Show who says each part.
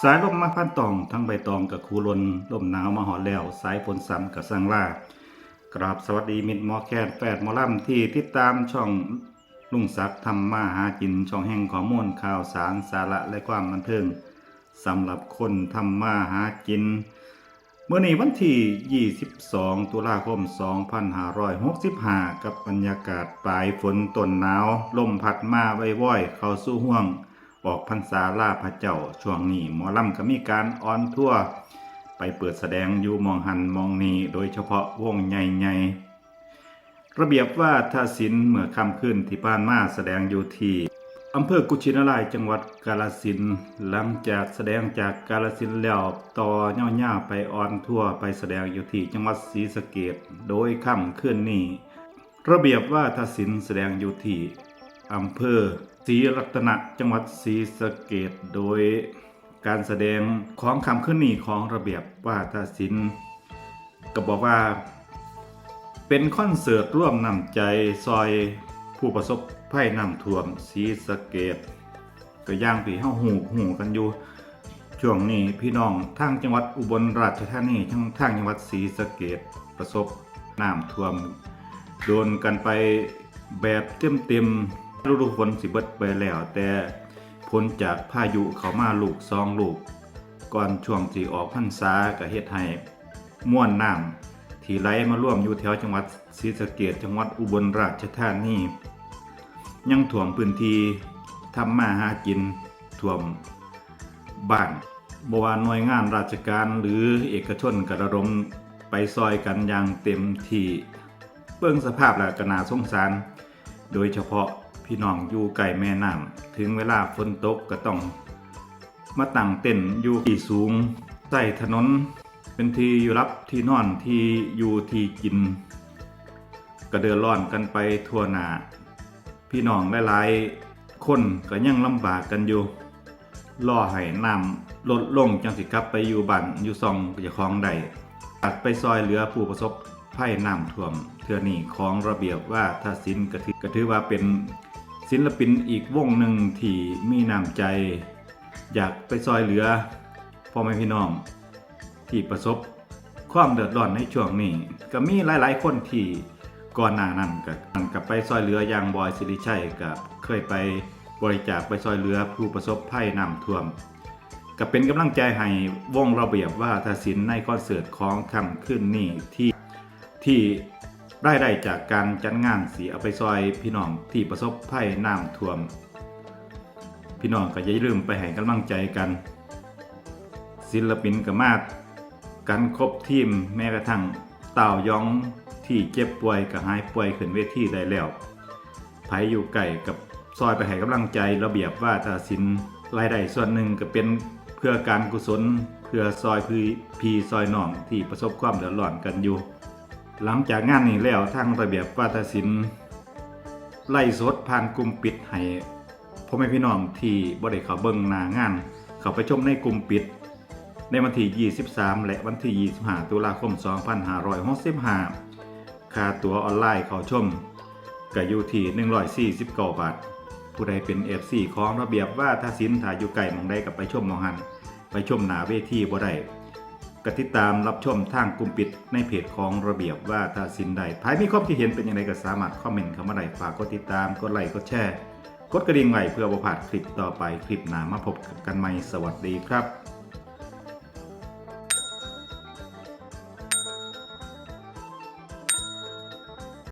Speaker 1: สายลมมาพันตอง ทั้งใบตองกับคูลนลมหนาวมาหอแล้ว สายฝนซ้ำกับสังล่ากราบสวัสดีมิตรมอแคนแฟดมอล่ำที่ติดตามช่องลุงศักดิ์ทำมาหากินช่องแห่งข้อมูลข่าวสารสาระและความบันเทิงสำหรับคนทำมาหากิน เมื่อนี้วันที่ 22 ตุลาคม 2565 กับบรรยากาศปลายฝนต้นหนาว ลมพัดมาไว้อยเข้าสู่ห่วง ออกพรรษาลาพระเจ้าช่วงนี้หมอลำก็มีการออนทั่วไปเปิดแสดงอยู่มองหันมองนีโดยเฉพาะวงใหญ่ๆระเบียบว่าถ้าศิลเมื่อค่ำขึ้นที่ผ่านมาแสดงอยู่ที่อำเภอกุชินารายจังหวัดกาฬสินหลังจากแสดงจากกาฬสินแล้วต่อเน่าๆไปออนทั่วไปแสดงอยู่ที่จังหวัดศรีสะเกษโดยค่ำขึ้นนี้ระเบียบว่าทศิลแสดงอยู่ที่อำเภอ ศรีรัตนะจังหวัดศรีสะเกษโดยการแสดงของคำขึ้นนี้ของระเบียบว่าทศิลป์ก็บอกว่า เป็นคอนเสิร์ตร่วมนำใจซอยผู้ประสบภัยน้ำท่วมศรีสะเกษก็ย่างปีเฮาหูหูกันอยู่ช่วงนี้พี่น้องทางจังหวัดอุบลราชธานีทั้งทางจังหวัดศรีสะเกษประสบน้ำท่วม โดนกันไปแบบเต็มเต็มๆ ฤดูฝนสิเบิดไปแล้ว แต่พ้นจากพายุเขามาลูกซองลูก ก่อนช่วงที่ออกพรรษาก็เฮ็ดให้ม่วนน้ำที่ไหลมาร่วมอยู่แถวจังหวัดศรีสะเกษจังหวัดอุบลราชธานียังท่วมพื้นที่ทำมาหากินท่วมบ้านบว่าหน่วยงานราชการหรือเอกชนกระดมไปซอยกันอย่างเต็มที่เบื้องสภาพและกนาสงสาร โดยเฉพาะ พี่น้องอยู่ไกลแม่น้ำถึงเวลาฝนตกก็ต้อง มาตั้งเต็นท์อยู่ที่สูงใต้ถนน เป็นที่อยู่รับที่นอนที่อยู่ที่กินก็เดือดร้อนกันไปทั่วหน้าพี่น้องหลายๆ คนก็ยังลำบากกันอยู่รอให้น้ำลดลงจังสิกลับไปอยู่บ้านอยู่ซองเจ้าของใดตัดไปซอยเหลือผู้ประสบภัยน้ำท่วม เทือนี้ของระเบียบว่าถ้าศิลป์ก็ถือก็ถือว่าเป็น ศิลปินอีกวงหนึ่งที่มีน้ำใจ อยากไปซอยเหลือพ่อแม่พี่น้อง ที่ประสบความเดือดร้อนในช่วงนี้ ก็มีหลาย ๆ คนที่ก่อนหน้านั้นก็กับไปซอยเหลืออย่างบอยสิริชัยกับเคยไปบริจาคไปซอยเหลือผู้ประสบภัยน้ำท่วมก็เป็นกำลังใจให้วงระเบียบว่าทศิลป์ในคอนเสิร์ตของคำขึ้นนี่ที่ที่ ได้ได้จากการจัดงานสีเอาไปซอยพี่น้องที่ประสบภัยน้ำท่วม พี่น้องก็อย่าลืมไปให้กำลังใจกัน ศิลปินก็มากันครบทีมแม้กระทั่งเต่ายองที่เจ็บป่วยก็หายป่วยขึ้นเวทีได้แล้วไผอยู่ไก่กับซอยไปให้กำลังใจระเบียบว่าทศิลป์รายได้ส่วนหนึ่งก็เป็นเพื่อการกุศลเพื่อซอยพีพีซอยน้องที่ประสบความเดือดร้อนกันอยู่ หลังจากงานนี้แล้วทางระเบียบวาทศิลป์ไล่สดผ่านกลุ่มปิดให้พ่อแม่พี่น้องที่บ่ได้เข้าเบิ่งหน้างาน เข้าไปชมในกลุ่มปิด ในวันที่ 23 และวันที่ 25 ตุลาคม 2565 ค่าตั๋วออนไลน์เข้าชมก็อยู่ที่149บาท ผู้ใดเป็น FC ของระเบียบว่าถ้าสินถ่ายอยู่ไก่มองได้กับไปชมมองหัน ไปชมหนาเวทีบ่ได้ กติดตามรับชมทางกลุ่มปิดในเพจของระเบียบว่าถ้าสินใดภายมีความคิดเห็นเป็นอย่างไรก็สามารถคอมเมนต์เข้ามาได้ฝากกดติดตามกดไลค์กดแชร์กดกระดิ่งไว้เพื่อบ่พลาดคลิปต่อไปคลิปหน้ามาพบกันใหม่สวัสดีครับ